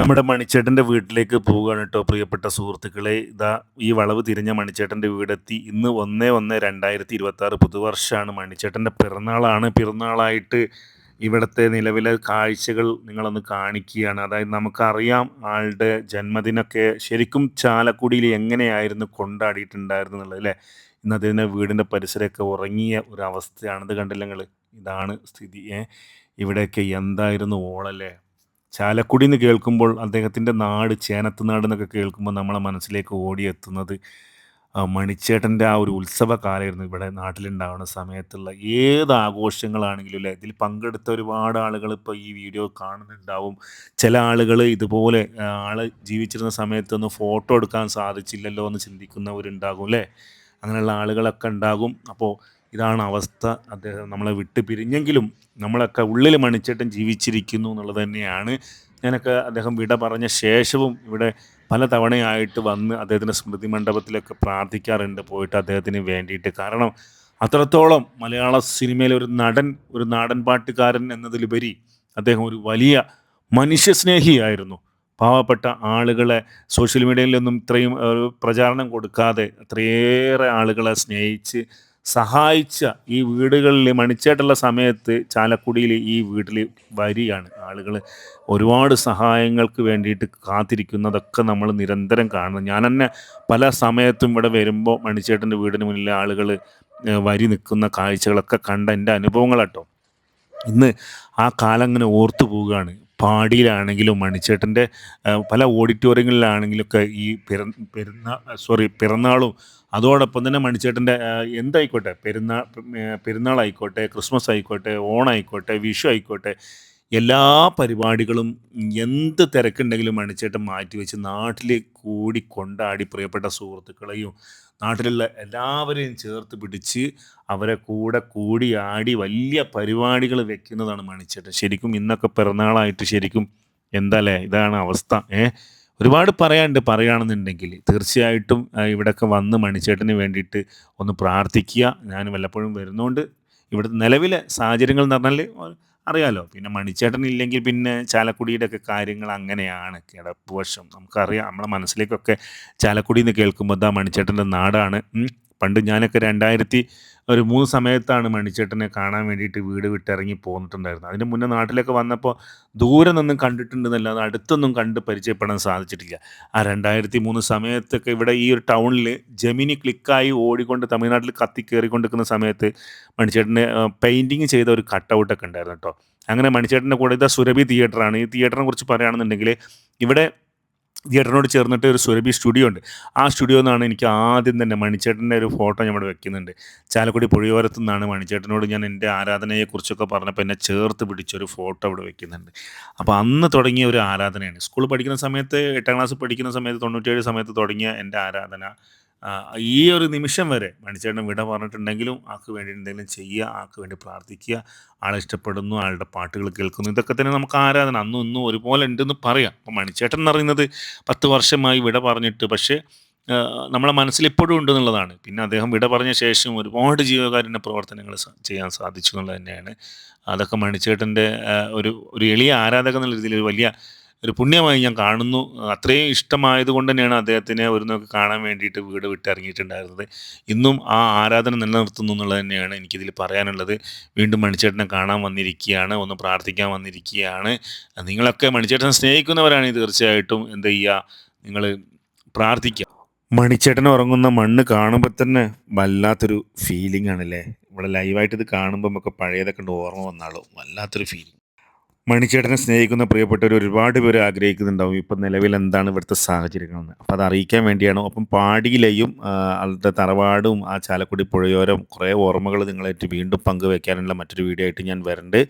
നമ്മുടെ മണിച്ചേട്ടന്റെ വീട്ടിലേക്ക് പോവുകയാണ് കേട്ടോ. പ്രിയപ്പെട്ട സുഹൃത്തുക്കളെ ഇതാ ഈ വളവ് തിരിഞ്ഞ മണിച്ചേട്ടന്റെ വീടെത്തി. ഇന്ന് ഒന്ന് ഒന്ന് രണ്ടായിരത്തി ഇരുപത്തി ആറ് പുതുവർഷമാണ് മണിച്ചേട്ടന്റെ പിറന്നാളാണ്. പിറന്നാളായിട്ട് ഇവിടുത്തെ നിലവിലെ കാഴ്ചകൾ നിങ്ങളൊന്ന് കാണിക്കുകയാണ്. അതായത് നമുക്കറിയാം ആളുടെ ജന്മദിനമൊക്കെ ശരിക്കും ചാലക്കുടിയിൽ എങ്ങനെയായിരുന്നു കൊണ്ടാടിയിട്ടുണ്ടായിരുന്നു എന്നുള്ളത് അല്ലേ? ഇന്ന് അതിന്റെ വീടിന്റെ പരിസരമൊക്കെ ഉറങ്ങിയ ഒരു അവസ്ഥയാണ് കണ്ടില്ല നിങ്ങൾ ഇതാണ് സ്ഥിതി. ഇവിടെയൊക്കെ എന്തായിരുന്നു ഓളല്ലേ? ചാലക്കുടി എന്ന് കേൾക്കുമ്പോൾ അദ്ദേഹത്തിന്റെ നാട് ചേനത്ത് നാട് എന്നൊക്കെ കേൾക്കുമ്പോൾ നമ്മളെ മനസ്സിലേക്ക് ഓടിയെത്തുന്നത് മണിച്ചേട്ടന്റെ ആ ഒരു ഉത്സവ കാലമായിരുന്നു ഇവിടെ നാട്ടിലുണ്ടാവുന്ന സമയത്തുള്ള ഏത് ആഘോഷങ്ങളാണെങ്കിലും അല്ലേ? ഇതിൽ പങ്കെടുത്ത ഒരുപാട് ആളുകൾ ഇപ്പോൾ ഈ വീഡിയോ കാണുന്നുണ്ടാവും. ചില ആളുകൾ ഇതുപോലെ ആൾ ജീവിച്ചിരുന്ന സമയത്തൊന്നും ഫോട്ടോ എടുക്കാൻ സാധിച്ചില്ലല്ലോ എന്ന് ചിന്തിക്കുന്നവരുണ്ടാകും അല്ലേ? അങ്ങനെയുള്ള ആളുകളൊക്കെ ഉണ്ടാകും. അപ്പോൾ ഇതാണ് അവസ്ഥ. അദ്ദേഹം നമ്മളെ വിട്ട് പിരിഞ്ഞെങ്കിലും നമ്മളൊക്കെ ഉള്ളിൽ മണിച്ചേട്ടൻ ജീവിച്ചിരിക്കുന്നു എന്നുള്ളത് തന്നെയാണ്. ഞാനൊക്കെ അദ്ദേഹം വിട പറഞ്ഞ ശേഷവും ഇവിടെ പല തവണയായിട്ട് വന്ന് അദ്ദേഹത്തിന്റെ സ്മൃതി മണ്ഡപത്തിലൊക്കെ പ്രാർത്ഥിക്കാറുണ്ട് പോയിട്ട് അദ്ദേഹത്തിന് വേണ്ടിയിട്ട്. കാരണം അത്രത്തോളം മലയാള സിനിമയിലെ ഒരു നടൻ ഒരു നാടൻ പാട്ടുകാരൻ എന്നതിലുപരി അദ്ദേഹം ഒരു വലിയ മനുഷ്യസ്നേഹിയായിരുന്നു. പാവപ്പെട്ട ആളുകളെ സോഷ്യൽ മീഡിയയിലൊന്നും ഇത്രയും പ്രചാരണം കൊടുക്കാതെ അത്രയേറെ ആളുകളെ സ്നേഹിച്ച് സഹായിച്ച ഈ വീടുകളിൽ മണിച്ചേട്ടുള്ള സമയത്ത് ചാലക്കുടിയിൽ ഈ വീട്ടിൽ വരികയാണ്. ആളുകൾ ഒരുപാട് സഹായങ്ങൾക്ക് വേണ്ടിയിട്ട് കാത്തിരിക്കുന്നതൊക്കെ നമ്മൾ നിരന്തരം കാണുന്നു. ഞാൻ തന്നെ പല സമയത്തും ഇവിടെ വരുമ്പോൾ മണിച്ചേട്ടന്റെ വീടിന് മുന്നിൽ ആളുകൾ വരി നിൽക്കുന്ന കാഴ്ചകളൊക്കെ കണ്ട എന്റെ അനുഭവങ്ങളാട്ടോ. ഇന്ന് ആ കാലം അങ്ങനെ ഓർത്തു പോവുകയാണ്. പാടിയിലാണെങ്കിലും മണിച്ചേട്ടന്റെ പല ഓഡിറ്റോറിയങ്ങളിലാണെങ്കിലൊക്കെ ഈ പെരുന്നാ സോറി പിറന്നാളും അതോടൊപ്പം തന്നെ മണിച്ചേട്ടന്റെ എന്തായിക്കോട്ടെ പെരുന്നാൾ പെരുന്നാളായിക്കോട്ടെ ക്രിസ്മസ് ആയിക്കോട്ടെ ഓണായിക്കോട്ടെ വിഷു ആയിക്കോട്ടെ എല്ലാ പരിപാടികളും എന്ത് തിരക്കുണ്ടെങ്കിലും മണിച്ചേട്ടൻ മാറ്റിവെച്ച് നാട്ടിൽ കൂടി കൊണ്ടാടി പ്രിയപ്പെട്ട സുഹൃത്തുക്കളെയും നാട്ടിലുള്ള എല്ലാവരെയും ചേർത്ത് പിടിച്ച് അവരെ കൂടെ കൂടി ആടി വലിയ പരിപാടികൾ വെക്കുന്നതാണ് മണിച്ചേട്ടൻ. ശരിക്കും ഇന്നൊക്കെ പിറന്നാളായിട്ട് ശരിക്കും എന്താല്ലേ ഇതാണ് അവസ്ഥ ഏ? ഒരുപാട് പറയാനുണ്ട് പറയുകയാണെന്നുണ്ടെങ്കിൽ. തീർച്ചയായിട്ടും ഇവിടെയൊക്കെ വന്ന് മണിച്ചേട്ടന് വേണ്ടിയിട്ട് ഒന്ന് പ്രാർത്ഥിക്കുക. ഞാൻ വല്ലപ്പോഴും വരുന്നതുകൊണ്ട് ഇവിടുത്തെ നിലവിലെ സാഹചര്യങ്ങൾ എന്ന് പറഞ്ഞാൽ അറിയാലോ. പിന്നെ മണിച്ചേട്ടൻ ഇല്ലെങ്കിൽ പിന്നെ ചാലക്കുടിയുടെ ഒക്കെ കാര്യങ്ങൾ അങ്ങനെയാണ്. കിടപ്പ് വശം. നമുക്കറിയാം. നമ്മളെ മനസ്സിലേക്കൊക്കെ ചാലക്കുടി എന്ന് കേൾക്കുമ്പോൾ എന്താ മണിച്ചേട്ടന്റെ നാടാണ്. പണ്ട് ഞാനൊക്കെ രണ്ടായിരത്തി ഒരു മൂന്ന് സമയത്താണ് മണിച്ചേട്ടനെ കാണാൻ വേണ്ടിയിട്ട് വീട് വിട്ടിറങ്ങി പോന്നിട്ടുണ്ടായിരുന്നു അതിന് മുന്നേ നാട്ടിലൊക്കെ വന്നപ്പോൾ ദൂരെ നിന്നും കണ്ടിട്ടുണ്ടെന്നല്ലാതെ അടുത്തൊന്നും കണ്ട് പരിചയപ്പെടാൻ സാധിച്ചിട്ടില്ല. ആ രണ്ടായിരത്തി മൂന്ന് സമയത്തൊക്കെ ഇവിടെ ഈ ഒരു ടൗണിൽ ജമിനി ക്ലിക്കായി ഓടിക്കൊണ്ട് തമിഴ്നാട്ടിൽ കത്തി കയറിക്കൊണ്ടിരിക്കുന്ന സമയത്ത് മണിച്ചേട്ടനെ പെയിന്റിങ് ചെയ്ത ഒരു കട്ടൗട്ടൊക്കെ ഉണ്ടായിരുന്നു കേട്ടോ. അങ്ങനെ മണിച്ചേട്ടന്റെ കൂടെ ഇതാ സുരഭി തിയേറ്ററാണ്. ഈ തിയേറ്ററിനെ കുറിച്ച് പറയുകയാണെന്നുണ്ടെങ്കിൽ ഇവിടെ തിയേറ്ററിനോട് ചേർന്നിട്ട് ഒരു സുരഭി സ്റ്റുഡിയോ ഉണ്ട്. ആ സ്റ്റുഡിയോ നിന്നാണ് എനിക്ക് ആദ്യം തന്നെ മണിച്ചേട്ടന്റെ ഒരു ഫോട്ടോ ഇവിടെ വെക്കുന്നുണ്ട്. ചാലക്കുടി പുഴയോരത്ത് നിന്നാണ് മണിച്ചേട്ടനോട് ഞാൻ എന്റെ ആരാധനയെക്കുറിച്ചൊക്കെ പറഞ്ഞപ്പോൾ എന്നെ ചേർത്ത് പിടിച്ചൊരു ഫോട്ടോ ഇവിടെ വെക്കുന്നുണ്ട്. അപ്പോൾ അന്ന് തുടങ്ങിയ ഒരു ആരാധനയാണ്. സ്കൂൾ പഠിക്കുന്ന സമയത്ത് എട്ടാം ക്ലാസ് പഠിക്കുന്ന സമയത്ത് തൊണ്ണൂറ്റേഴ് സമയത്ത് തുടങ്ങിയ എന്റെ ആരാധന ഈ ഒരു നിമിഷം വരെ മണിച്ചേട്ടൻ വിട പറഞ്ഞിട്ടുണ്ടെങ്കിലും ആൾക്ക് വേണ്ടി എന്തെങ്കിലും ചെയ്യുക ആൾക്ക് വേണ്ടി പ്രാർത്ഥിക്കുക ആളെ ഇഷ്ടപ്പെടുന്നു ആളുടെ പാട്ടുകൾ കേൾക്കുന്നു. ഇതൊക്കെ തന്നെ നമുക്ക് ആരാധന. അന്നും ഇന്നും ഒരുപോലെ ഉണ്ടെന്ന് പറയാം. അപ്പോൾ മണിച്ചേട്ടൻ എന്ന് പറയുന്നത് പത്ത് വർഷമായി വിട പറഞ്ഞിട്ട് പക്ഷേ നമ്മളെ മനസ്സിൽ ഇപ്പോഴും ഉണ്ടെന്നുള്ളതാണ് പിന്നെ അദ്ദേഹം വിട പറഞ്ഞ ശേഷം ഒരുപാട് ജീവകാരുണ്യ പ്രവർത്തനങ്ങൾ ചെയ്യാൻ സാധിച്ചു എന്നുള്ളത് തന്നെയാണ്. അതൊക്കെ മണിച്ചേട്ടന്റെ ഒരു ഒരു എളിയ ആരാധകൻ എന്നുള്ള രീതിയിൽ ഒരു വലിയ ഒരു പുണ്യമായി ഞാൻ കാണുന്നു. അത്രയും ഇഷ്ടമായത് കൊണ്ട് തന്നെയാണ് അദ്ദേഹത്തിനെ ഒരു നോക്ക് കാണാൻ വേണ്ടിയിട്ട് വീട് വിട്ടിറങ്ങിയിട്ടുണ്ടായിരുന്നത്. ഇന്നും ആ ആരാധന നിലനിർത്തുന്നു എന്നുള്ളത് തന്നെയാണ് എനിക്കിതിൽ പറയാനുള്ളത്. വീണ്ടും മണിച്ചേട്ടനെ കാണാൻ വന്നിരിക്കുകയാണ് ഒന്ന് പ്രാർത്ഥിക്കാൻ വന്നിരിക്കുകയാണ്. നിങ്ങളൊക്കെ മണിച്ചേട്ടനെ സ്നേഹിക്കുന്നവരാണ് തീർച്ചയായിട്ടും എന്ത് ചെയ്യുക? നിങ്ങൾ പ്രാർത്ഥിക്കുക. മണിച്ചേട്ടൻ ഉറങ്ങുന്ന മണ്ണ് കാണുമ്പോൾ തന്നെ വല്ലാത്തൊരു ഫീലിംഗ് ആണല്ലേ? ഇവിടെ ലൈവായിട്ട് ഇത് കാണുമ്പോൾ നമുക്ക് പഴയതൊക്കെ ഓർമ്മ വന്നാളോ വല്ലാത്തൊരു ഫീലിംഗ് മണിച്ചേട്ടനെ സ്നേഹിക്കുന്ന പ്രിയപ്പെട്ടവർ ഒരുപാട് പേര് ആഗ്രഹിക്കുന്നുണ്ടാവും ഇപ്പം നിലവിൽ എന്താണ് ഇവിടുത്തെ സാഹചര്യങ്ങളെന്ന് അപ്പോൾ അത് അറിയിക്കാൻ വേണ്ടിയാണ്. അപ്പം പാടിയിലെയും അതിന്റെ തറവാടും ആ ചാലക്കുടി പുഴയോരം കുറേ ഓർമ്മകൾ നിങ്ങളായിട്ട് വീണ്ടും പങ്കുവെക്കാനുള്ള മറ്റൊരു വീഡിയോ ആയിട്ട് ഞാൻ വരണ്ട്.